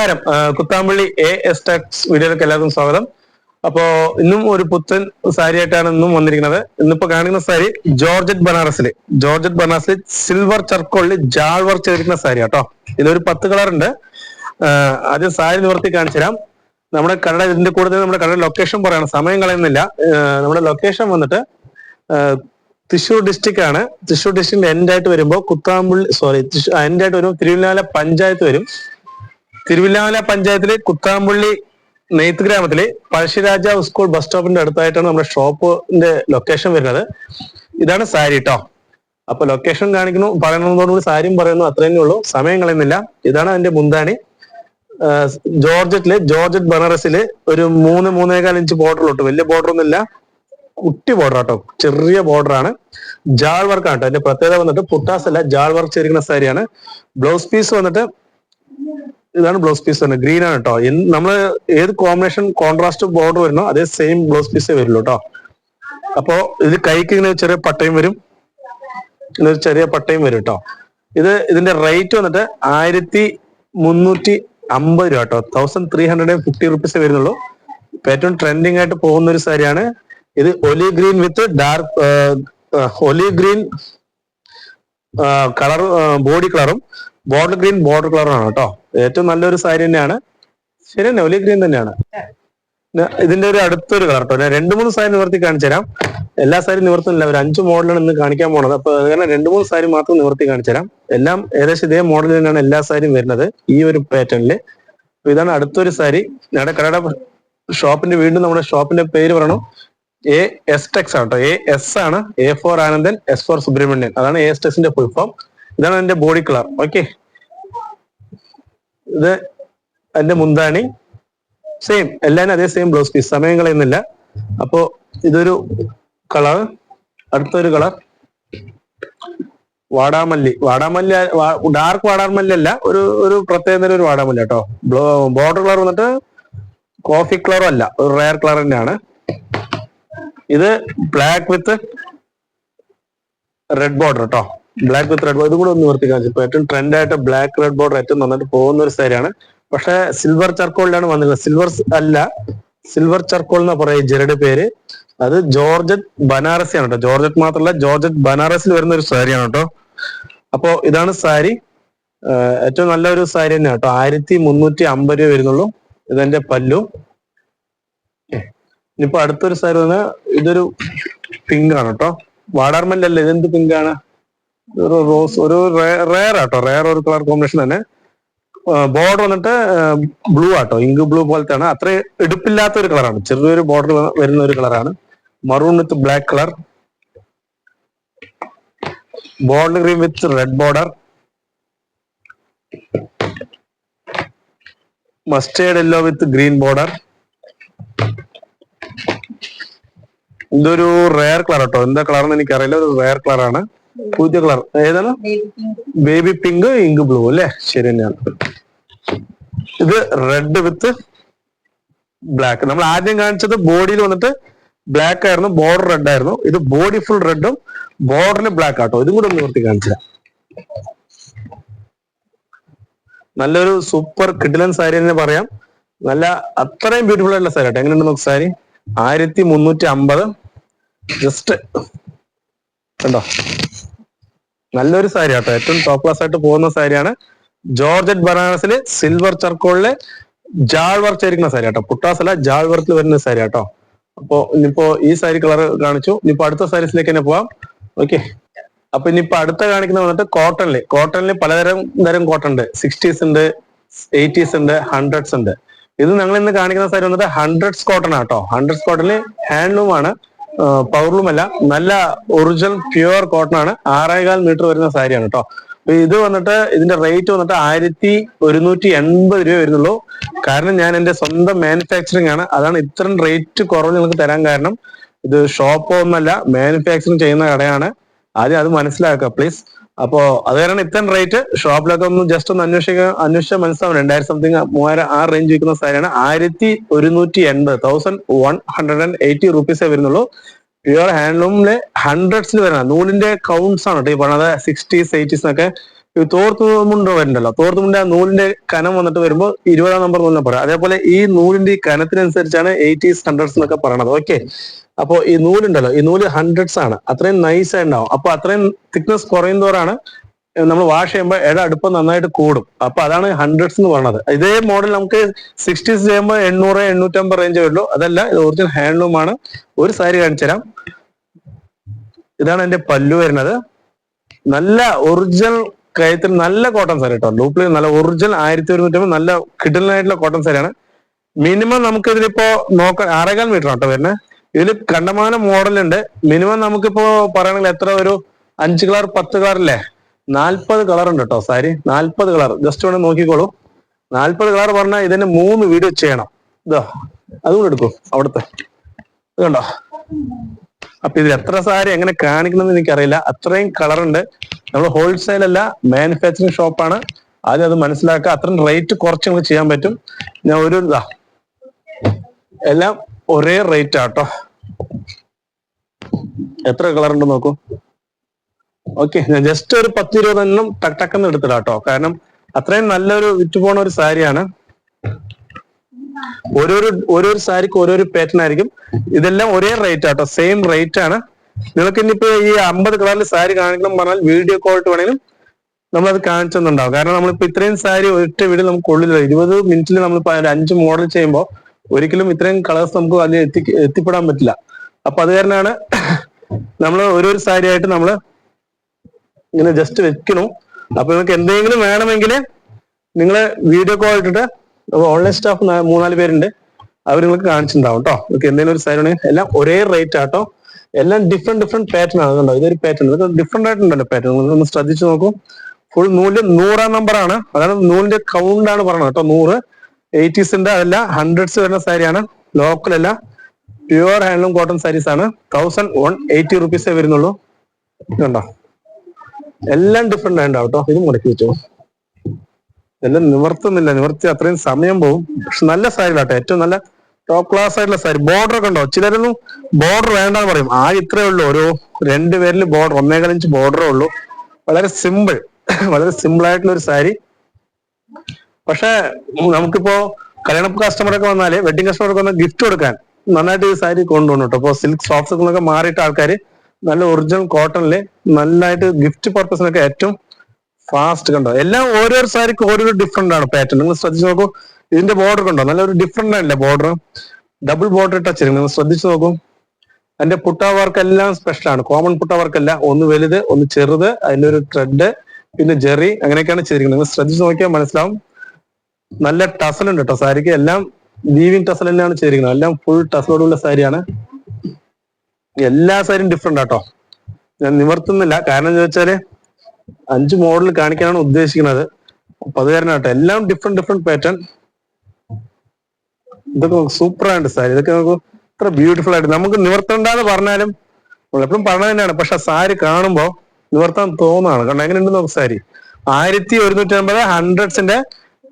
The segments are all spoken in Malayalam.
നമസ്കാരം. കുത്താമ്പള്ളി എ എസ് ടെക്സ് വീഡിയോയിലേക്ക് എല്ലാവർക്കും സ്വാഗതം. അപ്പോ ഇന്നും ഒരു പുത്തൻ സാരി ആയിട്ടാണ് ഇന്നും വന്നിരിക്കുന്നത്. ഇന്നിപ്പോ കാണിക്കുന്ന സാരി ജോർജറ്റ് ബനാറസിൽ. ജോർജറ്റ് ബനാറസിൽ സിൽവർ ചർക്കോളിൽ ജാൾ വർക്ക് ചെയ്തിരിക്കുന്ന സാരി കേട്ടോ ഇതിലൊരു പത്ത് കളർ ഉണ്ട്. ആദ്യം സാരി നിവർത്തി കാണിച്ചു തരാം നമ്മുടെ കടയുടെ ഇതിന്റെ കൂടെ തന്നെ നമ്മുടെ കടയുടെ ലൊക്കേഷൻ പറയണം. സമയം കളയുന്നില്ല. നമ്മുടെ ലൊക്കേഷൻ വന്നിട്ട് തൃശൂർ ഡിസ്ട്രിക്ട് ആണ്. തൃശ്ശൂർ ഡിസ്ട്രിക്റ്റിന്റെ എൻഡ് ആയിട്ട് വരുമ്പോൾ കുത്താമ്പള്ളി സോറി എൻഡ് ആയിട്ട് വരുമ്പോൾ തിരുവല്ലാല പഞ്ചായത്ത് വരും. തിരുവില്ലാമല പഞ്ചായത്തിലെ കുത്താമ്പള്ളി നെയ്ത്ത് ഗ്രാമത്തിലെ പഴശ്ശിരാജ സ്കൂൾ ബസ് സ്റ്റോപ്പിന്റെ അടുത്തായിട്ടാണ് നമ്മുടെ ഷോപ്പിന്റെ ലൊക്കേഷൻ വരുന്നത്. ഇതാണ് സാരി കേട്ടോ അപ്പൊ ലൊക്കേഷൻ കാണിക്കുന്നു. പറയുന്നതോടുകൂടി സാരിയും പറയുന്നു. അത്രയേ ഉള്ളൂ. സമയം കളയുന്നില്ല. ഇതാണ് അതിന്റെ മുന്താണി. ജോർജറ്റിൽ ജോർജറ്റ് ബനാറസിൽ ഒരു മൂന്ന് മൂന്നേകാൽ ഇഞ്ച് ബോർഡർ തൊട്ട് വലിയ ബോർഡർ ഒന്നുമില്ല. കുട്ടി ബോർഡർ കേട്ടോ ചെറിയ ബോർഡർ ആണ്. ജാൾ വർക്ക് ആണ് കേട്ടോ അതിന്റെ പ്രത്യേകത വന്നിട്ട് പുട്ടാസ് അല്ല ജാൾ വർക്ക് ചെയ്തിരിക്കുന്ന സാരിയാണ്. ബ്ലൗസ് പീസ് വന്നിട്ട് ഇതാണ് ബ്ലൗസ് പീസ് തന്നെ. ഗ്രീൻ ആണ് കേട്ടോ നമ്മൾ ഏത് കോമ്പിനേഷൻ കോൺട്രാസ്റ്റ് ബോർഡർ വരുന്നോ അതേ സെയിം ബ്ലൗസ് പീസേ വരുള്ളൂ കേട്ടോ അപ്പോ ഇത് കൈക്ക് ഇങ്ങനെ ചെറിയ പട്ടയും വരും. ഇങ്ങനെ ചെറിയ പട്ടയും വരും കേട്ടോ ഇത് ഇതിന്റെ റേറ്റ് വന്നിട്ട് ആയിരത്തി മുന്നൂറ്റി അമ്പത് രൂപ കേട്ടോ thousand three hundred and fifty rupees വരുന്നുള്ളൂ. ഇപ്പൊ ഏറ്റവും ട്രെൻഡിങ് ആയിട്ട് പോകുന്ന ഒരു സാരിയാണ് ഇത് olive green with dark olive green colour body കളറും ബോർഡർ ഗ്രീൻ ബോർഡർ കളറും ആണ് കേട്ടോ ഏറ്റവും നല്ലൊരു സാരി തന്നെയാണ്. ശരി തന്നെ ഒലി ഗ്രീൻ തന്നെയാണ്. ഇതിന്റെ ഒരു അടുത്തൊരു കളർ കേട്ടോ ഞാൻ രണ്ട് മൂന്ന് സാരി നിവർത്തി കാണിച്ചു തരാം എല്ലാ സാരി നിവർത്തുന്നില്ല ഒരു അഞ്ച് മോഡലാണ് ഇന്ന് കാണിക്കാൻ പോണത്. അപ്പൊ കാരണം രണ്ട് മൂന്ന് സാരി മാത്രം നിവർത്തി കാണിച്ചു തരാം എല്ലാം ഏകദേശം ഇതേ മോഡൽ തന്നെയാണ് എല്ലാ സാരിയും വരുന്നത്. ഈ ഒരു പാറ്റേണിൽ. അപ്പൊ ഇതാണ് അടുത്തൊരു സാരി. ഞങ്ങളുടെ കടയുടെ ഷോപ്പിന്റെ വീണ്ടും നമ്മുടെ ഷോപ്പിന്റെ പേര് പറയണം. എ എസ് ടെക്സ് ആണ് കേട്ടോ എ എസ് ആണ്. A for Anandan S for Subrahmanyan. അതാണ് എ എസ് ടെക്സിന്റെ ഫുൾ ഫോം ഇതാണ് അതിന്റെ ബോഡി കളർ ഓക്കെ ഇത് അതിന്റെ മുന്താണി. സെയിം എല്ലാരും അതേ സെയിം ബ്ലൗസ് പീസ് സമയം കളയുന്നില്ല. അപ്പോ ഇതൊരു കളർ അടുത്തൊരു കളർ വാടാമല്ലി. വാടാമല്ലി ഡാർക്ക് വാടാമല്ലി അല്ല ഒരു ഒരു പ്രത്യേക ഒരു വാടാമല്ലി കേട്ടോ. ബോർഡർ കളർ വന്നിട്ട് കോഫി കളറും അല്ല ഒരു റയർ കളർ തന്നെയാണ്. ഇത് ബ്ലാക്ക് വിത്ത് റെഡ് ബോർഡർ കേട്ടോ. ബ്ലാക്ക് വിത്ത് റെഡ് ബോർഡ് ഇതും കൂടെ ഒന്ന് നിർത്തി കാണിച്ചു ഇപ്പൊ ഏറ്റവും ട്രെൻഡ് ആയിട്ട് ബ്ലാക്ക് റെഡ് ബോർഡർ ഏറ്റവും നന്നായിട്ട് പോകുന്ന ഒരു സാരിയാണ് പക്ഷെ സിൽവർ ചർക്കോളിലാണ് വന്നിരുന്നത്. സിൽവർ അല്ല സിൽവർ ചർക്കോൾ എന്നാ പറയുക ജെറുടെ പേര്. അത് ജോർജറ്റ് ബനാറസി ആണ് കേട്ടോ. ജോർജറ്റ് മാത്രമല്ല ജോർജറ്റ് ബനാറസിൽ വരുന്ന ഒരു സാരിയാണ് കേട്ടോ. അപ്പോ ഇതാണ് സാരി ഏറ്റവും നല്ലൊരു സാരി തന്നെയാണ് കേട്ടോ. ആയിരത്തി മുന്നൂറ്റി അമ്പത് രൂപ വരുന്നുള്ളൂ. ഇതെന്റെ പല്ലു. ഇനിയിപ്പോ അടുത്തൊരു സാരി ഇതൊരു പിങ്ക് ആണ് കേട്ടോ. വാടാർമല്ലല്ലേ? ഇതെന്ത് പിങ്ക് ആണ്? ഒരു റോസ് ഒരു റയർ ആട്ടോ. റയർ ഒരു കളർ കോമ്പിനേഷൻ തന്നെ. ബോർഡർ വന്നിട്ട് ബ്ലൂ ആട്ടോ. ഇങ്ക് ബ്ലൂ പോലത്തെ ആണ് അത്ര എടുപ്പില്ലാത്ത ഒരു കളറാണ് ചെറിയൊരു ബോർഡർ വരുന്ന ഒരു കളറാണ് maroon with black colour border green with red border mustard yellow with green border ഇതൊരു റയർ കളർ കേട്ടോ എന്താ കളർ എന്ന് എനിക്കറിയില്ല. ഒരു റയർ കളർ പുതിയ കളർ. ഏതാണ്? ബേബി പിങ്ക് ഇങ്ക് ബ്ലൂ അല്ലെ? ശരി തന്നെയാണ്. ഇത് റെഡ് വിത്ത് ബ്ലാക്ക് നമ്മൾ ആദ്യം കാണിച്ചത് ബോഡിയിൽ വന്നിട്ട് ബ്ലാക്ക് ആയിരുന്നു ബോർഡർ റെഡ് ആയിരുന്നു. ഇത് ബോഡി ഫുൾ റെഡും ബോർഡറിൽ ബ്ലാക്ക് ആട്ടോ. ഇതും കൂടെ ഒന്ന് നിർത്തി കാണിച്ചില്ല നല്ലൊരു സൂപ്പർ കിഡിലൻ സാരി തന്നെ പറയാം. നല്ല അത്രയും ബ്യൂട്ടിഫുൾ ആയിട്ടുള്ള സാരി ആട്ടോ. എങ്ങനെയുണ്ട് നോക്ക് സാരി ആയിരത്തി മുന്നൂറ്റി അമ്പത്. ജസ്റ്റ് കണ്ടോ? നല്ലൊരു സാരി ആട്ടോ ഏറ്റവും ടോപ്പ് ക്ലാസ് ആയിട്ട് പോകുന്ന സാരിയാണ് ജോർജറ്റ് ബനാറസിൽ സിൽവർ ചർക്കോളിൽ ജാൾ വർക്ക് ചെയ്തിരിക്കുന്ന സാരി ആട്ടോ പുട്ടാസ് അല്ല ജാൾ വർക്കിൽ വരുന്ന സാരി ആട്ടോ അപ്പോ ഇനിയിപ്പോ ഈ സാരി കളർ കാണിച്ചു. ഇനിയിപ്പോ അടുത്ത സാരീസിലേക്ക് തന്നെ പോവാം. ഓക്കെ അപ്പൊ ഇനിയിപ്പോ അടുത്ത കാണിക്കുന്ന വന്നിട്ട് കോട്ടണിൽ കോട്ടണിൽ പലതരം തരം കോട്ടൺ ഉണ്ട്. സിക്സ്റ്റീസ് ഉണ്ട് എയ്റ്റീസ് ഉണ്ട് ഹൺഡ്രഡ്സ് ഉണ്ട്. ഇത് ഞങ്ങൾ ഇന്ന് കാണിക്കുന്ന സാരി വന്നിട്ട് ഹൺഡ്രഡ്സ് കോട്ടൺ ആട്ടോ. ഹൺഡ്രഡ്സ് കോട്ടണിൽ ഹാൻഡ്ലൂം ആണ്. പവർലൂം അല്ല നല്ല ഒറിജിനൽ പ്യുവർ കോട്ടൺ ആണ്. ആറേകാൽ മീറ്റർ വരുന്ന സാരിയാണ് കേട്ടോ ഇത് വന്നിട്ട് ഇതിന്റെ റേറ്റ് വന്നിട്ട് ആയിരത്തി ഒരുന്നൂറ്റി എൺപത് രൂപ വരുന്നുള്ളൂ. കാരണം ഞാൻ എന്റെ സ്വന്തം മാനുഫാക്ചറിങ് ആണ്. അതാണ് ഇത്രയും റേറ്റ് കുറവ് നിങ്ങൾക്ക് തരാൻ കാരണം. ഇത് ഷോപ്പോ ഒന്നല്ല മാനുഫാക്ചറിങ് ചെയ്യുന്ന കടയാണ്. ആദ്യം അത് മനസ്സിലാക്കുക പ്ലീസ് അപ്പോ അത് കാരണം ഇത്തരം റേറ്റ് ഷോപ്പിലൊക്കെ ഒന്ന് ജസ്റ്റ് ഒന്ന് അന്വേഷിക്കാൻ അന്വേഷിച്ചാൽ മനസ്സിലാവും രണ്ടായിരം സംതിങ് മൂവായിരം ആ റേഞ്ച് വിൽക്കുന്ന സാരിയാണ് ആയിരത്തി ഒരുന്നൂറ്റി എൺപത് thousand one hundred and eighty റുപ്പീസേ വരുന്നുള്ളൂ. പ്യുവർ ഹാൻഡ്ലൂമിലെ ഹൺഡ്രഡ്സിൽ വരുന്ന നൂലിന്റെ കൗണ്ട്സ് ആണ് ഈ പറഞ്ഞത്. സിക്സ്റ്റീസ് എയ്റ്റീസ് ഒക്കെ ഈ തോർത്തുമുണ്ട് വരുന്നുണ്ടല്ലോ തോർത്തുമുണ്ട് ആ നൂലിന്റെ കനം വന്നിട്ട് വരുമ്പോൾ ഇരുപതാം നമ്പർ നൂലിനെ പറയാം. അതേപോലെ ഈ നൂലിന്റെ ഈ കനത്തിനനുസരിച്ചാണ് എയ്റ്റീസ് ഹൺഡ്രഡ്സ് എന്നൊക്കെ പറയണത്. ഓക്കെ അപ്പൊ ഈ നൂലുണ്ടല്ലോ ഈ നൂൽ ഹൺഡ്രഡ്സ് ആണ്. അത്രയും നൈസ് ഉണ്ടാവും അപ്പൊ അത്രയും തിക്നെസ് കുറയുന്നവരാണ് നമ്മൾ വാഷ് ചെയ്യുമ്പോൾ ഇട അടുപ്പം നന്നായിട്ട് കൂടും. അപ്പൊ അതാണ് ഹൺഡ്രഡ്സ് എന്ന് പറയുന്നത് ഇതേ മോഡൽ നമുക്ക് സിക്സ്റ്റീസ് ചെയ്യുമ്പോൾ എണ്ണൂറ് എണ്ണൂറ്റമ്പത് റേഞ്ച് വരുള്ളൂ. അതല്ല ഇത് ഒറിജിനൽ ഹാൻഡ്ലൂം ആണ്. ഒരു സാരി കാണിച്ചു തരാം. ഇതാണ് എന്റെ പല്ലു വരുന്നത്. നല്ല ഒറിജിനൽ കയത്തിൽ നല്ല കോട്ടൺ സാരി കേട്ടോ. ലൂപ്പിൽ നല്ല ഒറിജിനൽ ആയിരത്തി ഒരുന്നൂറ്റമ്പത് നല്ല കിടലായിട്ടുള്ള കോട്ടൺ സാരിയാണ്. മിനിമം നമുക്ക് ഇതിലിപ്പോ നോക്ക ആറേകാൽ മീറ്റർ കേട്ടോ വരുന്നത്? ഇതിൽ കണ്ടമാന മോഡലുണ്ട്. മിനിമം നമുക്കിപ്പോ പറയണെങ്കിൽ എത്ര ഒരു അഞ്ച് കളർ പത്ത് കളറില്ലേ നാൽപ്പത് കളർ ഉണ്ട് കേട്ടോ സാരി. നാൽപ്പത് കളർ. ജസ്റ്റ് വേണം നോക്കിക്കോളൂ. നാൽപ്പത് കളർ പറഞ്ഞാൽ ഇതിന് മൂന്ന് വീഡിയോ ചെയ്യണം. ഇതോ അതുകൂടെ എടുക്കൂ അവിടുത്തെ. ഇത് കണ്ടോ? അപ്പൊ ഇതിൽ എത്ര സാരി എങ്ങനെ കാണിക്കണമെന്ന് എനിക്കറിയില്ല. അത്രയും കളർ ഉണ്ട്. നമ്മൾ ഹോൾസെയിൽ അല്ല മാനുഫാക്ചറിങ് ഷോപ്പാണ് ആദ്യം അത് മനസ്സിലാക്കുക. അത്രയും റേറ്റ് കുറച്ച് നമുക്ക് ചെയ്യാൻ പറ്റും. ഞാൻ ഒരു ഇതാ എല്ലാം ഒരേ റേറ്റ് ആട്ടോ എത്ര കളർ ഉണ്ട് നോക്കൂ. ഓക്കെ ഞാൻ ജസ്റ്റ് ഒരു പത്ത് ഇരുപതെണ്ണം ടക് ടക്കെന്ന് എടുത്തിടാം കേട്ടോ കാരണം അത്രയും നല്ലൊരു വിറ്റുപോണ ഒരു സാരിയാണ് ഓരോരോ ഓരോരോ സാരിക്ക് ഓരോരോ പാറ്റേൺ ആയിരിക്കും. ഇതെല്ലാം ഒരേ റേറ്റ് ആട്ടോ സെയിം റേറ്റ് ആണ്. നിങ്ങൾക്ക് ഇനിയിപ്പോ ഈ അമ്പത് കളറിൽ സാരി കാണിക്കണം പറഞ്ഞാൽ വീഡിയോ കോൾ ഇട്ട് വേണമെങ്കിലും അത് കാണിച്ചെന്നുണ്ടാവും. കാരണം നമ്മളിപ്പോ ഇത്രയും സാരി ഒറ്റ വീഡിയോ നമുക്ക് കൊള്ളില്ല ഇരുപത് മിനിറ്റിൽ നമ്മളിപ്പോ അഞ്ച് മോഡൽ ചെയ്യുമ്പോൾ ഒരിക്കലും ഇത്രയും കളേഴ്സ് നമുക്ക് അതിൽ എത്തി എത്തിപ്പെടാൻ പറ്റില്ല. അപ്പൊ അത് കാരണമാണ് നമ്മൾ ഒരു സാരി ആയിട്ട് നമ്മൾ ഇങ്ങനെ ജസ്റ്റ് വെക്കണു അപ്പൊ നിങ്ങൾക്ക് എന്തെങ്കിലും വേണമെങ്കിൽ നിങ്ങൾ വീഡിയോ കോൾ ഇട്ടിട്ട് ഓൺലൈൻ സ്റ്റാഫ് മൂന്നാൽ പേരുണ്ട്. അവർ നിങ്ങൾക്ക് കാണിച്ചിട്ടുണ്ടാവും കേട്ടോ നിങ്ങൾക്ക് എന്തെങ്കിലും ഒരു സാരി ഉണ്ടെങ്കിൽ എല്ലാം ഒരേ റേറ്റ് ആട്ടോ എല്ലാം ഡിഫറെന്റ് ഡിഫറെന്റ് പാറ്റേൺ ആണ് കണ്ടോ? ഇതൊരു പാറ്റേൺ ഇതൊക്കെ ഡിഫറെന്റ് ആയിട്ടുണ്ടല്ലോ പാറ്റേൺ നിങ്ങൾ ഒന്ന് ശ്രദ്ധിച്ചു നോക്കും. ഫുൾ നൂൽ നൂറാം നമ്പർ ആണ്. അതാണ് നൂലിന്റെ കൗണ്ട് ആണ് പറയുന്നത് കേട്ടോ നൂറ്. എയ്റ്റീസിന്റെ അതല്ല ഹൺഡ്രഡ്സ് വരുന്ന സാരിയാണ്. ലോക്കൽ അല്ല. പ്യുവർ ഹാൻഡ്ലൂം കോട്ടൺ സാരീസ് ആണ്. തൗസൻഡ് വൺ എയ്റ്റി റുപ്പീസേ വരുന്നുള്ളൂ. കണ്ടോ എല്ലാം ഡിഫറെന്റ് ആയിട്ടുണ്ടാവും കേട്ടോ. ഇത് മുടക്കി വെച്ചോ. എല്ലാം നിവർത്തുന്നില്ല. നിവർത്തി അത്രയും സമയം പോകും പക്ഷെ നല്ല സാരികളാട്ടോ ഏറ്റവും നല്ല ടോപ്പ് ക്ലാസ് ആയിട്ടുള്ള സാരി ബോർഡർ ഒക്കെ ഉണ്ടോ? ചിലരൊന്നും ബോർഡർ വേണ്ടെന്ന് പറയും. ആ ഇത്രേ ഉള്ളൂ. ഒരു രണ്ട് പേരിൽ ബോർഡർ ഒന്നേകാൽ ഇഞ്ച് ബോർഡറേ ഉള്ളൂ. വളരെ സിമ്പിൾ വളരെ സിമ്പിൾ ആയിട്ടുള്ള ഒരു സാരി പക്ഷെ നമുക്കിപ്പോ കല്യാണ കസ്റ്റമർ ഒക്കെ വന്നാൽ വെഡിങ് കസ്റ്റമർ ഒക്കെ വന്നാൽ ഗിഫ്റ്റ് കൊടുക്കാൻ നന്നായിട്ട് ഈ സാരി കൊണ്ടുപോകണം കേട്ടോ അപ്പൊ സിൽക്ക് സോഫ്റ്റ് സിൽക്കൊക്കെ മാറിയിട്ട് ആൾക്കാർ നല്ല ഒറിജിനൽ കോട്ടണിൽ നന്നായിട്ട് ഗിഫ്റ്റ് പർപ്പസിനൊക്കെ ഏറ്റവും ഫാസ്റ്റ് കണ്ടോ. എല്ലാം ഓരോ സാരിക്ക് ഓരോരോ ഡിഫറെന്റ് ആണ് പാറ്റേൺ നിങ്ങൾ ശ്രദ്ധിച്ചു നോക്കൂ. ഇതിന്റെ ബോർഡർ കണ്ടോ? നല്ലൊരു ഡിഫറെന്റ് ആണല്ലേ ബോർഡർ ഡബിൾ ബോർഡർ ടച്ച് നിങ്ങൾ ശ്രദ്ധിച്ചു നോക്കൂ. അതിന്റെ പുട്ട വർക്ക് എല്ലാം സ്പെഷ്യൽ ആണ്. കോമൺ പുട്ട വർക്ക് അല്ല. ഒന്ന് വലുത് ഒന്ന് ചെറുത് അതിന്റെ ഒരു ത്രെഡ് പിന്നെ ജെറി അങ്ങനെയൊക്കെയാണ് ചെയ്തിരിക്കുന്നത്. നിങ്ങൾ ശ്രദ്ധിച്ചു നോക്കിയാൽ മനസ്സിലാവും. നല്ല ടസൽ ഉണ്ട് കേട്ടോ സാരിക്ക്. എല്ലാം വീവിങ് ടസൽ തന്നെയാണ് ചേരുന്നത് എല്ലാം ഫുൾ ടസലോടുള്ള സാരിയാണ് എല്ലാ സാരിയും ഡിഫറെന്റ് ആട്ടോ. ഞാൻ നിവർത്തുന്നില്ല. കാരണം എന്താ വെച്ചാൽ അഞ്ച് മോഡൽ കാണിക്കാനാണ് ഉദ്ദേശിക്കുന്നത്. അപ്പൊ അത് കാരണം കേട്ടോ എല്ലാം ഡിഫറെന്റ് ഡിഫറെന്റ് പാറ്റേൺ ഇതൊക്കെ സൂപ്പർ ആയിട്ട് സാരി ഇതൊക്കെ നമുക്ക് ഇത്ര ബ്യൂട്ടിഫുൾ ആയിട്ട് നമുക്ക് നിവർത്തണ്ടെന്ന് പറഞ്ഞാലും എപ്പോഴും പറഞ്ഞത് തന്നെയാണ്. പക്ഷെ സാരി കാണുമ്പോ നിവർത്താൻ തോന്നാണ്. കാരണം എങ്ങനെയുണ്ട് നമുക്ക് സാരി ആയിരത്തി ഒരുന്നൂറ്റി അമ്പത് ഹൺഡ്രഡ്സിന്റെ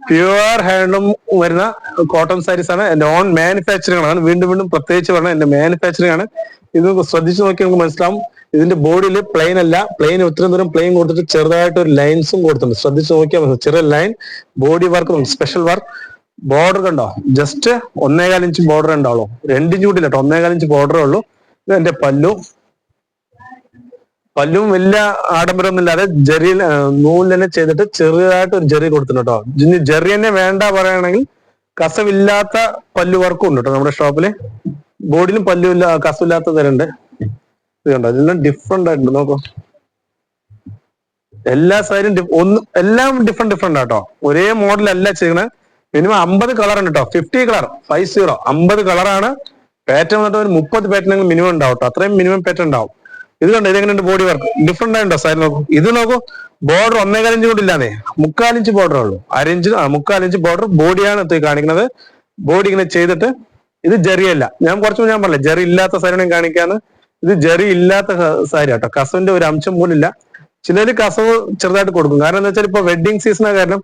പ്യുവർ ഹാൻഡ്ലൂം വരുന്ന കോട്ടൺ സാരീസ് ആണ്. നോൺ മാനുഫാക്ചറിംഗ് ആണ്. വീണ്ടും വീണ്ടും പ്രത്യേകിച്ച് പറഞ്ഞ എന്റെ മാനുഫാക്ചറിംഗ് ആണ്. ഇത് ശ്രദ്ധിച്ചു നോക്കി നമുക്ക് മനസ്സിലാവും. ഇതിന്റെ ബോഡിയിൽ പ്ലെയിൻ അല്ല. പ്ലെയിൻ ഒത്തിരി ദൂരം പ്ലെയിൻ കൊടുത്തിട്ട് ചെറുതായിട്ട് ഒരു ലൈൻസും കൊടുത്തിട്ടുണ്ട്. ശ്രദ്ധിച്ചു നോക്കിയാൽ ചെറിയ line body work special work border കണ്ടോ? ജസ്റ്റ് ഒന്നേകാൽ ഇഞ്ച് ബോർഡർ ഉണ്ടാവുള്ളൂ രണ്ട് കൂട്ടില്ല കൂടി കേട്ടോ. ഒന്നേകാൽ ഇഞ്ച് ബോർഡറേ ഉള്ളൂ. ഇത് എന്റെ പല്ലു. പല്ലും വലിയ ആഡംബരമൊന്നും ഇല്ലാതെ ജെറി നൂൽ തന്നെ ചെയ്തിട്ട് ചെറുതായിട്ട് ഒരു ജെറി കൊടുത്തിട്ടുണ്ട് കേട്ടോ. ഇനി ജെറി തന്നെ വേണ്ട പറയുകയാണെങ്കിൽ കസവില്ലാത്ത പല്ലു വർക്കും ഉണ്ട് കേട്ടോ നമ്മുടെ ഷോപ്പിൽ ബോഡിയിലും പല്ലു ഇല്ല കസവില്ലാത്ത തരുണ്ട് ഇത് കണ്ടോ? ഇതെല്ലാം ഡിഫറെന്റ് ആയിട്ടുണ്ട്. നോക്കോ. എല്ലാ സൈഡും ഒന്ന് എല്ലാം ഡിഫറെന്റ് ഡിഫറെന്റ് ആട്ടോ. ഒരേ മോഡൽ അല്ല ചെയ്യണത് മിനിമം അമ്പത് കളർ ഉണ്ട് കേട്ടോ. ഫിഫ്റ്റി കളർ ഫൈവ് സീറോ അമ്പത് കളറാണ് പാറ്റേൺ വന്നിട്ട് ഒരു മുപ്പത് പാറ്റേൺ മിനിമം ഉണ്ടാവും കേട്ടോ. അത്രയും മിനിമം പാറ്റേൺ ഉണ്ടാവും. ഇത് കണ്ടോ ഇതെങ്ങനെയുണ്ട് ബോഡി വർക്ക് ഡിഫറെന്റ് ആയിട്ടോ സാരി നോക്കൂ. ഇത് നോക്കൂ ബോർഡർ ഒന്നേകാലഞ്ച് ഇല്ലാന്നേ. മുക്കാലിഞ്ച് ബോർഡർ ഉള്ളൂ. അരഞ്ച് മുക്കാലിഞ്ച് ബോർഡർ ബോഡിയാണ് കാണിക്കുന്നത്. ബോഡി ഇങ്ങനെ ചെയ്തിട്ട് ഇത് ജെറിയല്ല ഞാൻ കുറച്ച് ഞാൻ പറഞ്ഞില്ല ജെറി ഇല്ലാത്ത സാരി ഞാൻ കാണിക്കാന്ന്. ഇത് ജെറി ഇല്ലാത്ത സാരി കേട്ടോ കസവിന്റെ ഒരു അംശം പോലും ഇല്ല. ചിലര് കസവ് ചെറുതായിട്ട് കൊടുക്കും. കാരണം എന്താ വെച്ചാൽ ഇപ്പൊ വെഡിങ് സീസണ കാരണം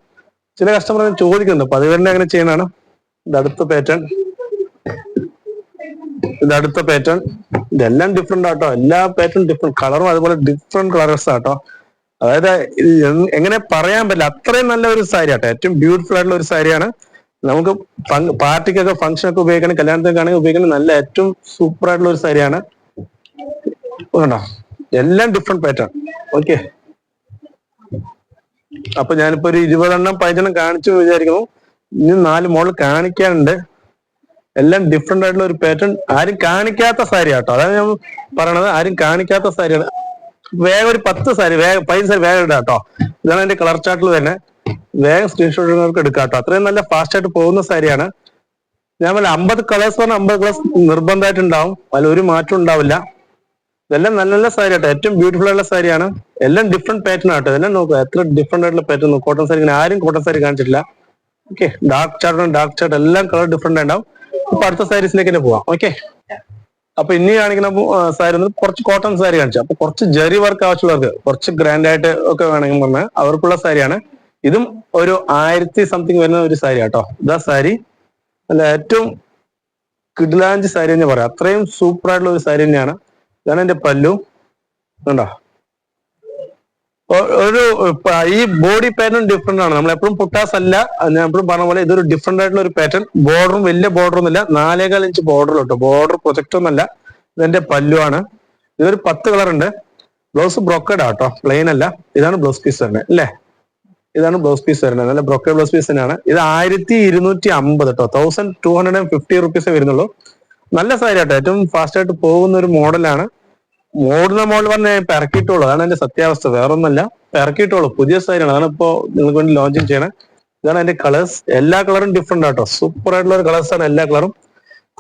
ചില കസ്റ്റമർ ചോദിക്കുന്നുണ്ട്. അപ്പൊ അത് തന്നെ അങ്ങനെ ചെയ്യണതാണ് ഇത് അടുത്ത പാറ്റേൺ ഇത് അടുത്ത പാറ്റേൺ ഇതെല്ലാം ഡിഫറെന്റ് ആട്ടോ. എല്ലാ പാറ്റേൺ ഡിഫറെന്റ് കളറും അതുപോലെ ഡിഫറെന്റ് കളേഴ്സ് ആട്ടോ. അതായത് എങ്ങനെ പറയാൻ പറ്റില്ല. അത്രയും നല്ല ഒരു സാരി ആട്ടോ. ഏറ്റവും ബ്യൂട്ടിഫുൾ ആയിട്ടുള്ള ഒരു സാരിയാണ് നമുക്ക് പാർട്ടിക്കൊക്കെ ഫംഗ്ഷൻ ഒക്കെ ഉപയോഗിക്കണം കല്യാണത്തിനൊക്കെ ഉപയോഗിക്കണം നല്ല ഏറ്റവും സൂപ്പർ ആയിട്ടുള്ള ഒരു സാരിയാണ് കണ്ടോ എല്ലാം ഡിഫറെന്റ് പാറ്റേൺ ഓക്കെ അപ്പൊ ഞാനിപ്പോ ഒരു ഇരുപതെണ്ണം പതിനെണ്ണം കാണിച്ചു വിചാരിക്കുന്നു. ഇനി നാല് മോൾ കാണിക്കാനുണ്ട്. എല്ലാം ഡിഫറെന്റ് ആയിട്ടുള്ള ഒരു പാറ്റേൺ ആരും കാണിക്കാത്ത സാരി ആട്ടോ. അതാണ് ഞാൻ പറയണത്. ആരും കാണിക്കാത്ത സാരിയാണ് വേഗം ഒരു പത്ത് സാരി വേഗം പതിനഞ്ച് സാരി വേഗം ഇടാം കേട്ടോ ഇതാണ് എന്റെ കളർ ചാർട്ടിൽ തന്നെ വേഗം സ്ക്രീൻഷോട്ട് എടുക്കാം കേട്ടോ അത്രയും നല്ല ഫാസ്റ്റ് ആയിട്ട് പോകുന്ന സാരിയാണ് ഞാൻ പറഞ്ഞ അമ്പത് കളേഴ്സ് പറഞ്ഞ അമ്പത് കളേഴ്സ് നിർബന്ധമായിട്ട് ഉണ്ടാവും. അതിൽ ഒരു മാറ്റം ഉണ്ടാവില്ല. ഇതെല്ലാം നല്ല നല്ല സാരി ആട്ടോ. ഏറ്റവും ബ്യൂട്ടിഫുൾ ആയിട്ടുള്ള സാരിയാണ് എല്ലാം ഡിഫറെന്റ് പാറ്റേൺ ആട്ടോ. ഇതെല്ലാം നോക്കുക എത്ര ഡിഫറെന്റ് ആയിട്ടുള്ള പാറ്റേൺ കോട്ടൺ സാരി ഇങ്ങനെ ആരും കോട്ടൺ സാരി കാണിച്ചിട്ടില്ല. Okay dark chart dark chart എല്ലാം കളർ ഡിഫറെന്റ് ഉണ്ടാവും. ഇപ്പൊ അടുത്ത സാരീസിലേക്ക് തന്നെ പോവാം. ഓക്കെ അപ്പൊ ഇനി കാണിക്കുന്ന സാരി കുറച്ച് കോട്ടൺ സാരി കാണിച്ചു. അപ്പൊ കുറച്ച് ജെറി വർക്ക് ആവശ്യമുള്ളവർക്ക് കുറച്ച് ഗ്രാൻഡ് ആയിട്ട് ഒക്കെ വേണമെങ്കിൽ പറഞ്ഞാൽ അവർക്കുള്ള സാരിയാണ്. ഇതും ഒരു ആയിരത്തി സംതിങ് വരുന്ന ഒരു സാരി കേട്ടോ ഇതാ സാരി. അല്ല ഏറ്റവും കിഡ്ലാഞ്ച് സാരി എന്ന് പറയാം. അത്രയും സൂപ്പർ ആയിട്ടുള്ള ഒരു സാരി തന്നെയാണ്. ഇതാണ് എന്റെ പല്ലു. കണ്ടോ? ഒരു ഈ ബോഡി പാറ്റേൺ ഡിഫറെന്റ് ആണ്. നമ്മൾ എപ്പോഴും പുട്ടാസ് അല്ല ഞാൻ എപ്പോഴും പറഞ്ഞ പോലെ ഇതൊരു ഡിഫറെന്റ് ആയിട്ടുള്ള ഒരു പാറ്റേൺ ബോർഡറും വലിയ ബോർഡർ ഒന്നുമില്ല. നാലേകാൽ ഇഞ്ച് ബോർഡർ കേട്ടോ ബോർഡർ പ്രൊജക്ട് ഒന്നല്ല ഇതെന്റെ പല്ലുവാണ്. ഇതൊരു പത്ത് കളർ ഉണ്ട്. ബ്ലൗസ് ബ്രോക്കേഡ് ആട്ടോ പ്ലെയിൻ അല്ല. ഇതാണ് ബ്ലൗസ് പീസ് തന്നെ അല്ലേ? ഇതാണ് ബ്ലൗസ് പീസ് വരുന്നത്. നല്ല ബ്രോക്കേഡ് ബ്ലൗസ് പീസ് തന്നെയാണ്. ഇത് ആയിരത്തി ഇരുന്നൂറ്റി അമ്പത് കേട്ടോ thousand two hundred and fifty റുപ്പീസേ വരുന്നുള്ളൂ. നല്ല സാരി ആട്ടോ ഏറ്റവും ഫാസ്റ്റ് ആയിട്ട് പോകുന്ന ഒരു മോഡലാണ് മോഡുന്ന മോൾ പറഞ്ഞ ഇറക്കിയിട്ടുള്ളൂ അതാണ് എന്റെ സത്യാവസ്ഥ. വേറൊന്നല്ല ഇറക്കിയിട്ടുള്ളൂ പുതിയ സാരിയാണ് അതാണ് ഇപ്പോ നിങ്ങൾക്ക് വേണ്ടി ലോഞ്ചിങ് ചെയ്യണേ. ഇതാണ് അതിന്റെ കളേഴ്സ് എല്ലാ കളറും ഡിഫറെന്റ് ആട്ടോ. സൂപ്പർ ആയിട്ടുള്ള ഒരു കളേഴ്സ് ആണ് എല്ലാ കളറും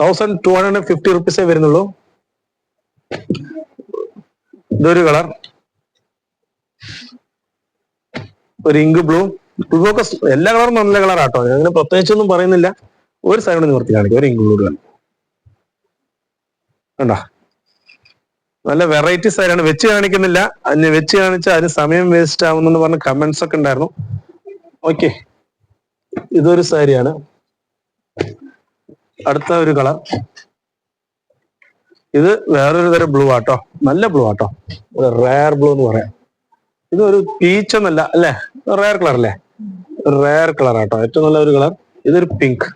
തൗസൻഡ് ടു ഹൺഡ്രഡ് ഫിഫ്റ്റി റുപ്പീസേ വരുന്നുള്ളൂ. ഇതൊരു കളർ ഒരു ഇങ്ക് ബ്ലൂ ഇതൊക്കെ എല്ലാ കളറും നല്ല കളറാട്ടോ അങ്ങനെ പ്രത്യേകിച്ചൊന്നും പറയുന്നില്ല. ഒരു സൈഡ് നിവർത്തി കാണിക്കും. ഒരു ഇങ്ക് ബ്ലൂ കണ്ടോ? നല്ല വെറൈറ്റീസ് ആയിരുന്നു വെച്ച് കാണിക്കുന്നില്ല. അതിന് വെച്ച് കാണിച്ചാൽ അതിന് സമയം വേസ്റ്റ് ആവുന്നെന്ന് പറഞ്ഞ കമന്റ്സ് ഒക്കെ ഉണ്ടായിരുന്നു. ഓക്കെ ഇതൊരു സാരിയാണ് അടുത്ത ഒരു കളർ ഇത് വേറൊരു തരം ബ്ലൂ ആട്ടോ. നല്ല ബ്ലൂ ആട്ടോ. റയർ ബ്ലൂ എന്ന് പറയാം. ഇതൊരു പീച്ച് എന്നല്ല അല്ലേ? റയർ കളർ അല്ലേ? റയർ കളർ ആട്ടോ. ഏറ്റവും നല്ല ഒരു കളർ ഇതൊരു പിങ്ക്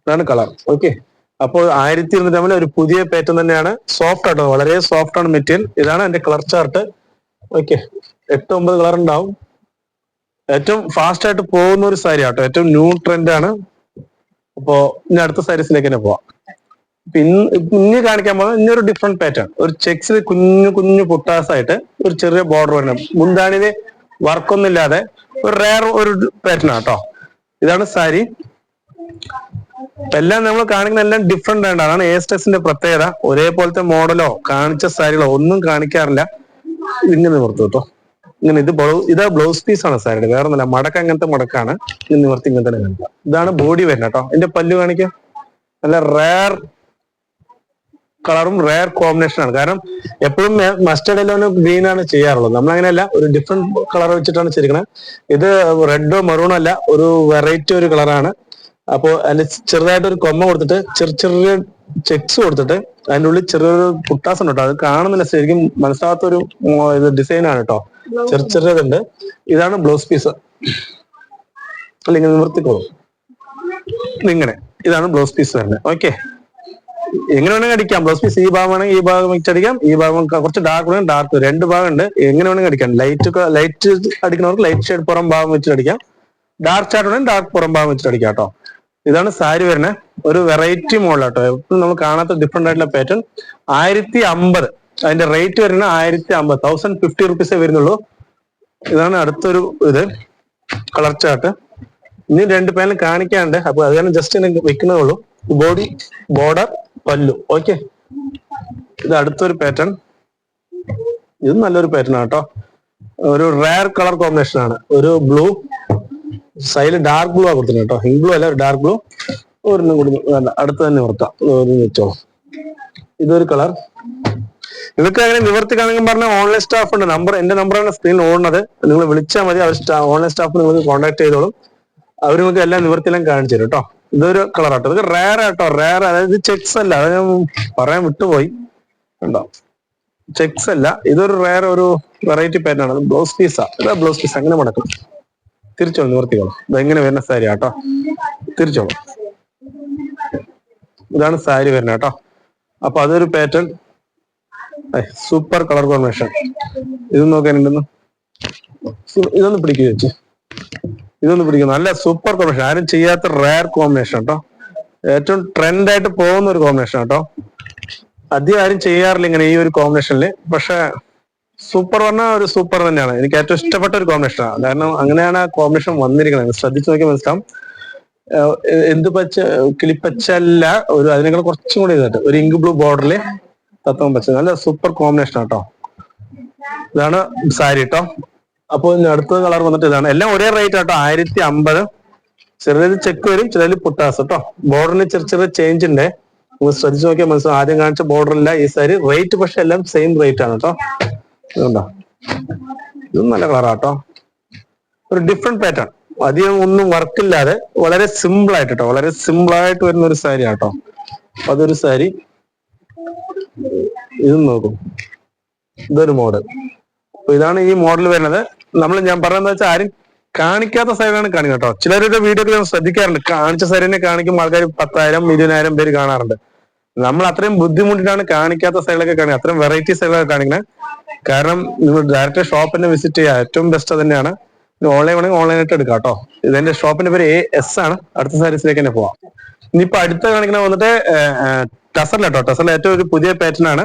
ഇതാണ് കളർ ഓക്കെ അപ്പോൾ ആയിരത്തി ഇരുന്നൂറ്റി അമ്പത് ഒരു പുതിയ പാറ്റേൺ തന്നെയാണ്. സോഫ്റ്റ് ആട്ടോ വളരെ സോഫ്റ്റ് ആണ് മെറ്റീരിയൽ ഇതാണ് എന്റെ കളർ ചാർട്ട് ഓക്കെ എട്ട് ഒമ്പത് കളർ ഉണ്ടാവും. ഏറ്റവും ഫാസ്റ്റ് ആയിട്ട് പോകുന്ന ഒരു സാരി ആട്ടോ. ഏറ്റവും ന്യൂ ട്രെൻഡ് ആണ്. അപ്പോ ഇനി അടുത്ത സാരീസിലേക്ക് തന്നെ പോവാം. പിന്നെ ഇനി കാണിക്കാൻ പോകുന്നത് ഇനി ഒരു ഡിഫറെന്റ് പാറ്റേൺ ഒരു ചെക്സിൽ കുഞ്ഞു കുഞ്ഞു പുട്ടാസ് ആയിട്ട് ഒരു ചെറിയ ബോർഡർ വരണം മുന്താണിന് വർക്കൊന്നും ഇല്ലാതെ ഒരു റയർ ഒരു പാറ്റേൺ ആട്ടോ. ഇതാണ് സാരി എല്ലാം നമ്മൾ കാണിക്കുന്ന എല്ലാം ഡിഫറെന്റ് ആണ് അതാണ് എസ്റ്റസിന്റെ പ്രത്യേകത. ഒരേപോലത്തെ മോഡലോ കാണിച്ച സാരികളോ ഒന്നും കാണിക്കാറില്ല. ഇങ്ങനെ നിവർത്തും കേട്ടോ. ഇങ്ങനെ ഇത് ഇത് ബ്ലൗസ് പീസ് ആണ് സാരിയുടെ വേറെ ഒന്നല്ല മടക്ക അങ്ങനത്തെ മടക്കാണ്. ഇത് നിവർത്തി ഇങ്ങനെ തന്നെ കാണിക്കുക ഇതാണ് ബോഡി വരുന്നത് കേട്ടോ. എന്റെ പല്ല് കാണിക്കുക നല്ല റയർ കളറും റയർ കോമ്പിനേഷൻ ആണ്. കാരണം എപ്പോഴും മസ്റ്റേഡ് എല്ലോ ഗ്രീൻ ആണ് ചെയ്യാറുള്ളത്. നമ്മൾ അങ്ങനെയല്ല ഒരു ഡിഫറെന്റ് കളർ വെച്ചിട്ടാണ് ചെയ്തിരിക്കുന്നത് ഇത് റെഡോ മെറൂണോ അല്ല ഒരു വെറൈറ്റി ഒരു കളറാണ് അപ്പോൾ അതിന് ചെറുതായിട്ട് ഒരു കൊമ്മ കൊടുത്തിട്ട് ചെറു ചെറിയ ചെക്സ് കൊടുത്തിട്ട് അതിന്റെ ഉള്ളിൽ ചെറിയൊരു കുട്ടാസം കേട്ടോ അത് കാണുന്നില്ല ശരിക്കും മനസ്സിലാകാത്ത ഒരു ഇത് ഡിസൈൻ ആണ് കേട്ടോ ചെറിയ ചെറിയതുണ്ട്. ഇതാണ് ബ്ലൗസ് പീസ്. അല്ലെങ്കിൽ നിവർത്തിക്കോളൂ. ഇങ്ങനെ. ഇതാണ് ബ്ലൗസ് പീസ് തന്നെ ഓക്കെ. എങ്ങനെ വേണമെങ്കിൽ അടിക്കാം. ബ്ലൗസ് പീസ് ഈ ഭാഗം വേണമെങ്കിൽ ഈ ഭാഗം അടിക്കാം. ഈ ഭാഗം കുറച്ച് ഡാർക്ക് വേണമെങ്കിൽ ഡാർക്ക് രണ്ട് ഭാഗം ഉണ്ട്. എങ്ങനെ വേണമെങ്കിൽ അടിക്കാം. ലൈറ്റ് ലൈറ്റ് അടിക്കുന്നവർക്ക് ലൈറ്റ് ഷെയ്ഡ് പുറം ഭാഗം വെച്ചിട്ട് അടിക്കാം. ഡാർക്ക് ഷാർട്ട് വേണമെങ്കിൽ ഡാർക്ക് പുറം ഭാഗം വെച്ചിട്ട് അടിക്കാം കേട്ടോ ഇതാണ് സാരി വരുന്നത് ഒരു വെറൈറ്റി മോഡലാട്ടോ എപ്പോഴും നമ്മൾ കാണാത്ത ഡിഫറെന്റ് ആയിട്ടുള്ള പാറ്റേൺ ആയിരത്തി അമ്പത് അതിന്റെ റേറ്റ് വരുന്നത് ആയിരത്തി അമ്പത് തൗസൻഡ് ഫിഫ്റ്റി റുപ്പീസേ വരുന്നുള്ളൂ. ഇതാണ് അടുത്തൊരു ഇത്. കളർ ചാർട്ട് ഇനി രണ്ട് പാനൽ കാണിക്കാണ്ട് അപ്പൊ അത് കാരണം ജസ്റ്റ് വെക്കുന്നേ ഉള്ളൂ. ബോഡി ബോർഡർ പല്ലു. ഓക്കെ ഇത് അടുത്തൊരു പാറ്റേൺ ഇത് നല്ലൊരു പാറ്റേൺ ആട്ടോ. ഒരു റയർ കളർ കോമ്പിനേഷൻ ആണ്. ഒരു ബ്ലൂ സൈഡിൽ ഡാർക്ക് ബ്ലൂ ആ കൊടുത്തിട്ടുണ്ട് കേട്ടോ. ഹിങ് ബ്ലൂ അല്ല ഡാർക്ക് ബ്ലൂ ഒരെണ്ണം കൂടി അടുത്ത് തന്നെ നിർത്താം. വെച്ചോ. ഇതൊരു കളർ നിങ്ങൾക്ക് അങ്ങനെ നിവർത്തിക്കാണെങ്കിൽ പറഞ്ഞാൽ പറഞ്ഞ ഓൺലൈൻ സ്റ്റാഫ് ഉണ്ട് നമ്പർ എന്റെ നമ്പറാണ് സ്ക്രീനിൽ ഓടുന്നത്. നിങ്ങൾ വിളിച്ചാൽ മതി. അവർ ഓൺലൈൻ സ്റ്റാഫ് നിങ്ങൾക്ക് കോൺടാക്ട് ചെയ്തോളും. അവർ നിങ്ങൾക്ക് എല്ലാം നിവർത്തിയെല്ലാം കാണിച്ചു തരും കേട്ടോ. ഇതൊരു കളർ ആട്ടോ. ഇതൊക്കെ റയർ ആട്ടോ. റയർ അതായത് ചെക്സ് അല്ല. അത് ഞാൻ പറയാൻ വിട്ടുപോയി. കണ്ടോ? ചെക്സ് അല്ല. ഇതൊരു റയർ ഒരു വെറൈറ്റി പാറ്റേൺ ആണ്. ബ്ലൗസ് പീസാ ഇതാ ബ്ലൗസ് പീസ് അങ്ങനെ മടക്കണം തിരിച്ചോളൂ നിവർത്തിക്കോളൂ. ഇതെങ്ങനെ വരുന്ന സാരി ആട്ടോ തിരിച്ചോളൂ. ഇതാണ് സാരി വരുന്നത് കേട്ടോ. അപ്പൊ അതൊരു പാറ്റേൺ സൂപ്പർ കളർ കോമ്പിനേഷൻ ഇത് നോക്കാനുണ്ടെന്ന് ഇതൊന്ന് പിടിക്കുക ചേച്ചി. ഇതൊന്ന് പിടിക്കുന്നു നല്ല സൂപ്പർ കോമ്പിനേഷൻ ആരും ചെയ്യാത്ത റയർ കോമ്പിനേഷൻ കേട്ടോ ഏറ്റവും ട്രെൻഡ് ആയിട്ട് പോകുന്ന ഒരു കോമ്പിനേഷൻ കേട്ടോ അധികം ആരും ചെയ്യാറില്ല ഇങ്ങനെ ഈ ഒരു കോമ്പിനേഷനിൽ പക്ഷെ സൂപ്പർ പറഞ്ഞാൽ ഒരു സൂപ്പർ തന്നെയാണ്. എനിക്ക് ഏറ്റവും ഇഷ്ടപ്പെട്ട ഒരു കോമ്പിനേഷനാണ് കാരണം അങ്ങനെയാണ് ആ കോമ്പിനേഷൻ വന്നിരിക്കുന്നത്. ശ്രദ്ധിച്ചു നോക്കി മനസ്സിലാവും. എന്ത് പച്ച കിളിപ്പച്ചല്ല ഒരു അതിനേക്കാൾ കുറച്ചും കൂടി ഇതായിട്ട്. ഒരു ഇങ്ക് ബ്ലൂ ബോർഡറിൽ തത്വം പച്ച. നല്ല സൂപ്പർ കോമ്പിനേഷൻ കേട്ടോ ഇതാണ് സാരി കേട്ടോ അപ്പൊ ഇനി അടുത്ത കളർ വന്നിട്ട് ഇതാണ്. എല്ലാം ഒരേ റേറ്റ് കേട്ടോ ആയിരത്തി അമ്പത് ചെറിയത് ചെക്ക് വരും ചിലതിൽ പുട്ടാസ് കേട്ടോ ബോർഡറിന് ചെറിയ ചെറിയ ചേഞ്ച് ഉണ്ട് ശ്രദ്ധിച്ചു നോക്കിയാൽ മനസ്സിലാവും. ആദ്യം കാണിച്ച ബോർഡറില്ല ഈ സാരി. റേറ്റ് പക്ഷെ എല്ലാം സെയിം റേറ്റ് ആണ് കേട്ടോ ഇതുണ്ടോ? ഇതും നല്ല കളറാട്ടോ ഒരു ഡിഫറെന്റ് പാറ്റേൺ അധികം ഒന്നും വർക്കില്ലാതെ വളരെ സിമ്പിൾ ആയിട്ട് കേട്ടോ. വളരെ സിമ്പിൾ ആയിട്ട് വരുന്ന ഒരു സാരി ആട്ടോ അതൊരു സാരി ഇതും നോക്കും. ഇതൊരു മോഡൽ അപ്പൊ ഇതാണ് ഈ മോഡൽ വരുന്നത്. നമ്മൾ ഞാൻ പറയുന്നത് വെച്ചാൽ ആരും കാണിക്കാത്ത സാരിയാണ് കാണിക്കുന്നത് കേട്ടോ. ചിലരുടെ വീഡിയോ ഞാൻ ശ്രദ്ധിക്കാറുണ്ട്. കാണിച്ച സാരിനെ കാണിക്കുമ്പോൾ ആൾക്കാർ പത്തായിരം ഇരുപതിനായിരം പേര് കാണാറുണ്ട്. നമ്മൾ അത്രയും ബുദ്ധിമുട്ടിട്ടാണ് കാണിക്കാത്ത സൈഡിലൊക്കെ കാണിക്കുക അത്രയും വെറൈറ്റി സൈഡിലൊക്കെ കാണിക്കുന്നത് കാരണം നിങ്ങൾ ഡയറക്റ്റ് ഷോപ്പിനെ വിസിറ്റ് ചെയ്യുക ഏറ്റവും ബെസ്റ്റ് തന്നെയാണ്. ഓൺലൈൻ വേണമെങ്കിൽ ഓൺലൈനായിട്ട് എടുക്കാം കേട്ടോ. ഇതിന്റെ ഷോപ്പിന്റെ പേര് എ എസ് ആണ്. അടുത്ത സാരീസിലേക്ക് തന്നെ പോവാം. ഇനിയിപ്പോ അടുത്ത കാണിക്കണ വന്നിട്ട് ടസറിൽ കേട്ടോ ടസറിൽ ഏറ്റവും ഒരു പുതിയ പാറ്റേൺ ആണ്.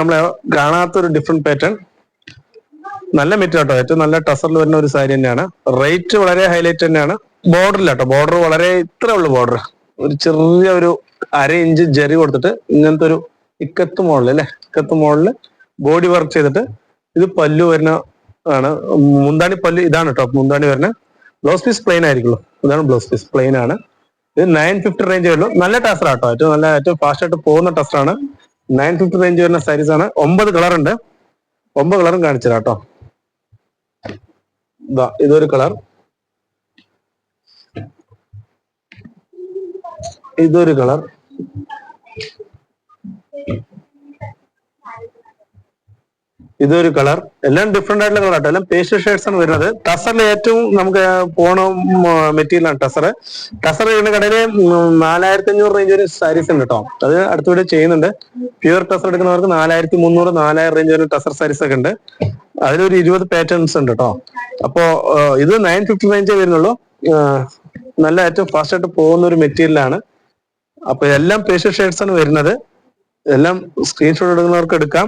നമ്മൾ കാണാത്ത ഒരു ഡിഫറെന്റ് പാറ്റേൺ നല്ല മെറ്റീരിയൽ കേട്ടോ ഏറ്റവും നല്ല ടസറിൽ വരുന്ന ഒരു സാരി തന്നെയാണ്. റേറ്റ് വളരെ ഹൈലൈറ്റ് തന്നെയാണ്. ബോർഡറിൽ കേട്ടോ ബോർഡർ വളരെ ഇത്രേ ഉള്ളൂ ബോർഡർ ഒരു ചെറിയ ഒരു അര ഇഞ്ച് ജെറി കൊടുത്തിട്ട് ഇങ്ങനത്തെ ഒരു ഇക്കത്ത് മോളിൽ അല്ലെ? ഇക്കത്ത് മോളിൽ ബോഡി വർക്ക് ചെയ്തിട്ട് ഇത് പല്ലു വരുന്ന ആണ്. മുന്താണി പല്ലു ഇതാണ് കേട്ടോ മുന്താണി വരുന്ന ബ്ലൗസ് പീസ് പ്ലെയിൻ ആയിരിക്കുള്ളൂ. ഇതാണ് ബ്ലൗസ് പീസ് പ്ലെയിൻ ആണ്. ഇത് നയൻ ഫിഫ്റ്റി റേഞ്ച് വരുള്ളൂ. നല്ല ടസർ ആട്ടോ ഏറ്റവും നല്ല ഏറ്റവും ഫാസ്റ്റ് ആയിട്ട് പോകുന്ന ടസറാണ് നയൻ ഫിഫ്റ്റി റേഞ്ച് വരുന്ന സാരീസ് ആണ്. ഒമ്പത് കളർ ഉണ്ട്. ഒമ്പത് കളറും കാണിച്ചു കേട്ടോ ഇതൊരു കളർ ഇതൊരു കളർ ഇതൊരു കളർ. എല്ലാം ഡിഫറെന്റ് ആയിട്ടുള്ള കളർ ആട്ടോ. എല്ലാം പേസ്റ്റൽ ഷെയ്ഡ്സ് ആണ് വരുന്നത്. ടസറിൽ ഏറ്റവും നമുക്ക് പോണ മെറ്റീരിയൽ ആണ് ടസർ ടസർ ചെയ്യുന്ന കടയിൽ നാലായിരത്തി അഞ്ഞൂറ് റേഞ്ച് വരെ സാരീസ് ഉണ്ട് കേട്ടോ അത് അടുത്ത വീട് ചെയ്യുന്നുണ്ട്. പ്യുവർ ടസർ എടുക്കുന്നവർക്ക് നാലായിരത്തി മുന്നൂറ് നാലായിരം റേഞ്ച് വരെ ടസർ സാരീസ് ഒക്കെ ഉണ്ട്. അതിലൊരു ഇരുപത് പാറ്റേൺസ് ഉണ്ട് കേട്ടോ അപ്പോ ഇത് നയൻ ഫിഫ്റ്റി റേഞ്ചേ വരുന്നുള്ളൂ. നല്ല ഏറ്റവും ഫാസ്റ്റ് ആയിട്ട് പോകുന്ന ഒരു മെറ്റീരിയൽ ആണ്. അപ്പൊ എല്ലാം പേഷ്യൽ ഷെയ്ഡ്സ് ആണ് വരുന്നത്. എല്ലാം സ്ക്രീൻഷോട്ട് എടുക്കുന്നവർക്ക് എടുക്കാം.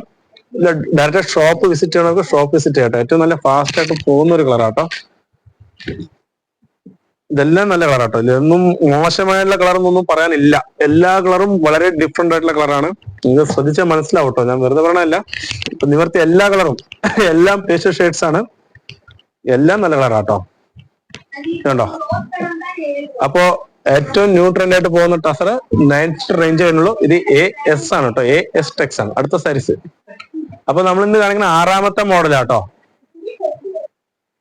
ഡയറക്റ്റ് ഷോപ്പ് വിസിറ്റ് ചെയ്യണവർക്ക് ഷോപ്പ് വിസിറ്റ് ചെയ്യട്ടെ ഏറ്റവും നല്ല ഫാസ്റ്റ് ആയിട്ട് പോകുന്ന ഒരു കളർ ആട്ടോ ഇതെല്ലാം നല്ല കളർ ആട്ടോ ഇതൊന്നും മോശമായ കളറൊന്നും പറയാനില്ല. എല്ലാ കളറും വളരെ ഡിഫറെന്റ് ആയിട്ടുള്ള കളറാണ് നിങ്ങൾ ശ്രദ്ധിച്ചാൽ മനസ്സിലാവും കേട്ടോ. ഞാൻ വെറുതെ പറയണല്ല ഇപ്പൊ നിവർത്തി എല്ലാ കളറും എല്ലാം പേസ്റ്റൽ ഷെയ്ഡ്സ് ആണ്. എല്ലാം നല്ല കളറാട്ടോ കണ്ടോ അപ്പോ ഏറ്റവും ന്യൂ ട്രെൻഡ് ആയിട്ട് പോകുന്ന ടസർ നയൻത്ത് റേഞ്ച് വരുന്നുള്ളൂ ഇത് എ എസ് ആണ് കേട്ടോ. എ എസ് ടെക്സ് ആണ്. അടുത്ത സരിസ് അപ്പൊ നമ്മൾ ഇന്ന് കാണിക്കുന്ന ആറാമത്തെ മോഡലാട്ടോ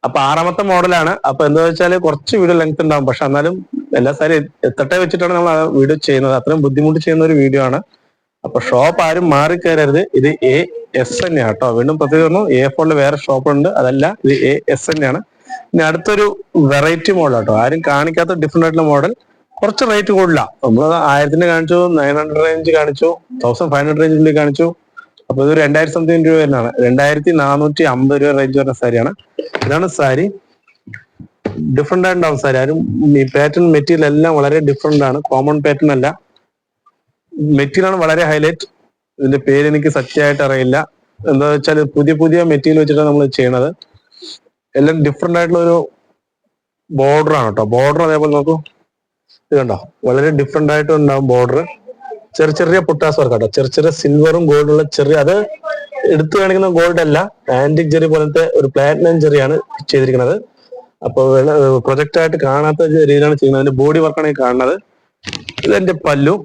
അപ്പൊ ആറാമത്തെ മോഡലാണ് അപ്പൊ എന്താ വെച്ചാൽ കുറച്ച് വീഡിയോ ലെങ്ത് ഉണ്ടാവും. പക്ഷെ എന്നാലും എല്ലാ സാരി എത്തട്ടെ വെച്ചിട്ടാണ് നമ്മൾ വീഡിയോ ചെയ്യുന്നത്. അത്രയും ബുദ്ധിമുട്ട് ചെയ്യുന്ന ഒരു വീഡിയോ ആണ്. അപ്പൊ ഷോപ്പ് ആരും മാറിക്കയറരുത്. ഇത് എ എസ് തന്നെയാണ് കേട്ടോ. വീണ്ടും പ്രത്യേകം എ ഫോണിൽ വേറെ ഷോപ്പ് ഉണ്ട്. അതല്ല ഇത് എ എസ് തന്നെയാണ്. ഇനി അടുത്തൊരു വെറൈറ്റി മോഡൽ കേട്ടോ. ആരും കാണിക്കാത്ത ഡിഫറെന്റ് ആയിട്ടുള്ള മോഡൽ കുറച്ച് റേറ്റ് കൂടില്ല നമ്മൾ ആയിരത്തിന്റെ കാണിച്ചു നയൻ ഹൺഡ്രഡ് റേഞ്ച് കാണിച്ചു തൗസൻഡ് ഫൈവ് ഹൺഡ്രഡ് റേഞ്ചിൽ കാണിച്ചു. അപ്പൊ ഇത് രണ്ടായിരത്തി സംതിങ് രൂപ വരുന്നതാണ്. രണ്ടായിരത്തി നാനൂറ്റി അമ്പത് രൂപ റേഞ്ച് വരുന്ന സാരിയാണ്. ഇതാണ് സാരി. ഡിഫറെന്റ് ആയിട്ടുണ്ടാവും സാരി. ആരും ഈ പാറ്റേൺ മെറ്റീരിയൽ എല്ലാം വളരെ ഡിഫറെന്റ് ആണ്. കോമൺ പാറ്റേൺ അല്ല. മെറ്റീരിയൽ ആണ് വളരെ ഹൈലൈറ്റ് ഇതിന്റെ പേര് എനിക്ക് സത്യമായിട്ട് അറിയില്ല. എന്താ വെച്ചാൽ പുതിയ പുതിയ മെറ്റീരിയൽ വെച്ചിട്ടാണ് നമ്മൾ ചെയ്യണത്. എല്ലാം ഡിഫറെന്റ് ആയിട്ടുള്ള ഒരു ബോർഡർ ആണ് കേട്ടോ. ബോർഡർ അതേപോലെ നോക്കൂ. ഇത് കണ്ടോ? വളരെ ഡിഫറെന്റ് ആയിട്ട് ഉണ്ടാവും ബോർഡർ ചെറിയ ചെറിയ പുട്ടാസ് വർക്ക് കേട്ടോ ചെറിയ ചെറിയ സിൽവറും ഗോൾഡും ഉള്ള ചെറിയ അത് എടുത്തു കാണിക്കുന്ന ഗോൾഡ് അല്ല. ആന്റിക് ജെറി പോലത്തെ ഒരു പ്ലാറ്റിനം ജെറിയാണ് ചെയ്തിരിക്കുന്നത്. അപ്പൊ പ്രൊജക്റ്റ് ആയിട്ട് കാണാത്ത രീതിയിലാണ് ചെയ്യുന്നത്. അതിന്റെ ബോഡി വർക്കാണ് കാണുന്നത്. ഇതെന്റെ പല്ലു.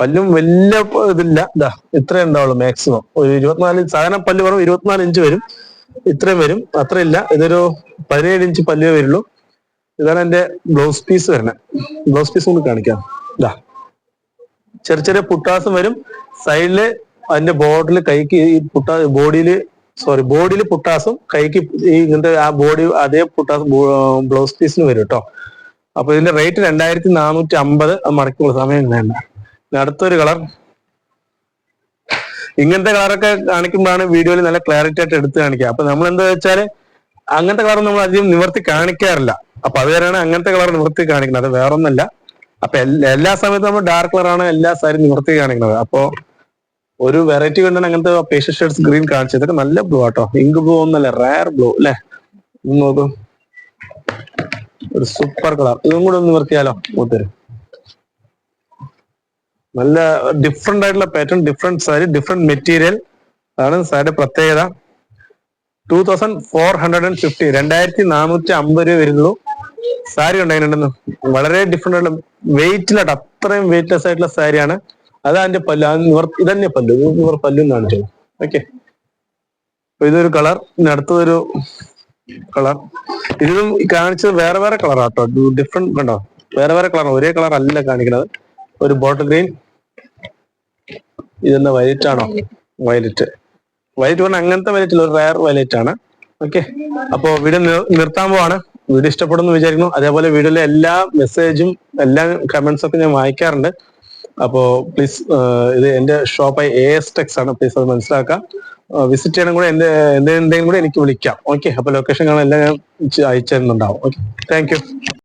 പല്ലും വലിയ ഇതില്ല. ഇതാ ഇത്രേ ഉണ്ടാവുള്ളൂ മാക്സിമം ഒരു ഇരുപത്തിനാല് സാധാരണ പല്ല് പറയും ഇരുപത്തിനാല് ഇഞ്ച് വരും. ഇത്രയും വരും. അത്രയില്ല. ഇതൊരു പതിനേഴ് ഇഞ്ച് പല്ലുവേ വരുള്ളൂ. ഇതാണ് എന്റെ ബ്ലൗസ് പീസ് വരുന്നത് ബ്ലൗസ് പീസ് ഒന്ന് കാണിക്കാം. ഇതാ ചെറിയ ചെറിയ പുട്ടാസം വരും. സൈഡിൽ അതിന്റെ ബോർഡിൽ കൈക്ക് ഈ പുട്ടാ ബോഡിയിൽ സോറി ബോഡിയിൽ പുട്ടാസും കൈക്ക് ഈ ഇങ്ങനത്തെ ആ ബോഡി അതേ പുട്ടാസ് ബ്ലൗസ് പീസിന് വരും കേട്ടോ അപ്പൊ ഇതിന്റെ റേറ്റ് രണ്ടായിരത്തി നാനൂറ്റി അമ്പത് മടക്കുള്ള സമയം വേണ്ട അടുത്തൊരു കളർ. ഇങ്ങനത്തെ കളറൊക്കെ കാണിക്കുമ്പോഴാണ് വീഡിയോയിൽ നല്ല ക്ലാരിറ്റി ആയിട്ട് എടുത്ത് കാണിക്കുക. അപ്പൊ നമ്മൾ എന്താ വെച്ചാൽ അങ്ങനത്തെ കളർ നമ്മൾ അധികം നിവർത്തി കാണിക്കാറില്ല. അപ്പൊ അതുവരെയാണ് അങ്ങനത്തെ കളർ നിവർത്തി കാണിക്കുന്നത്. അത് വേറൊന്നല്ല അപ്പൊ എല്ലാ എല്ലാ സമയത്തും നമ്മൾ ഡാർക്ക് കളറാണ് എല്ലാ സാരി നിവർത്തി കാണിക്കുന്നത്. അപ്പോ ഒരു വെറൈറ്റി കണ്ടാണ് അങ്ങനത്തെ പേഷ്യൻ ഷെയ്ഡ്സ് ഗ്രീൻ കാണിച്ചത്. നല്ല ബ്ലൂ ആട്ടോ. ഇങ്ക് ബ്ലൂ ഒന്നല്ല റയർ ബ്ലൂ അല്ലെ? നോക്കൂ. ഒരു സൂപ്പർ കളർ ഇതും കൂടെ ഒന്ന് നിവർത്തിയാലോ? മൂത്തര് നല്ല ഡിഫറെന്റ് ആയിട്ടുള്ള pattern different sari different material അതാണ് സാരിയുടെ പ്രത്യേകത. Two thousand four hundred and fifty രണ്ടായിരത്തി നാനൂറ്റി അമ്പത് രൂപ വരുന്നുള്ളൂ. സാരി ഉണ്ടായിരുന്നു വളരെ ഡിഫറെന്റ് ആയിട്ടുള്ള വെയിറ്റിലാട്ട് അത്രയും വെയിറ്റ്ലെസ് ആയിട്ടുള്ള സാരിയാണ്. അത് അതിന്റെ പല്ലു. ഇതന്നെ പല്ലു. ഇത് നിവർ പല്ലും കാണിച്ചു ഓക്കെ ഇതൊരു കളർ ഇനി അടുത്തതൊരു കളർ ഇതിലും കാണിച്ചത് വേറെ വേറെ കളർ ആട്ടോ. ഡിഫറെന്റ് കണ്ടോ? വേറെ വേറെ കളർ ഒരേ കളർ അല്ല കാണിക്കുന്നത്. ഒരു ബോട്ടിൽ ഗ്രീൻ ഇതെന്താ വയലറ്റ് ആണോ? വയലറ്റ് വയലറ്റ് പറഞ്ഞാൽ അങ്ങനത്തെ വയലറ്റ് ഒരു റയർ വയലറ്റ് ആണ്. ഓക്കെ അപ്പോ വീഡിയോ നിർത്താൻ പോവാണ്. വീഡിയോ ഇഷ്ടപ്പെടുന്നു വിചാരിക്കുന്നു. അതേപോലെ വീഡിയോയിലെ എല്ലാ മെസ്സേജും എല്ലാ കമന്റ്സ് ഒക്കെ ഞാൻ വായിക്കാറുണ്ട്. അപ്പോ പ്ലീസ് ഇത് എന്റെ ഷോപ്പായി എ എസ് ടെക്സ് ആണ്. പ്ലീസ് അത് മനസ്സിലാക്കാം വിസിറ്റ് ചെയ്യണം കൂടെ എന്റെ എന്തെങ്കിലും കൂടെ എനിക്ക് വിളിക്കാം. ഓക്കെ അപ്പൊ ലൊക്കേഷൻ കാണാൻ എല്ലാം ഞാൻ അയച്ചു തരുന്നുണ്ടാവും. Okay thank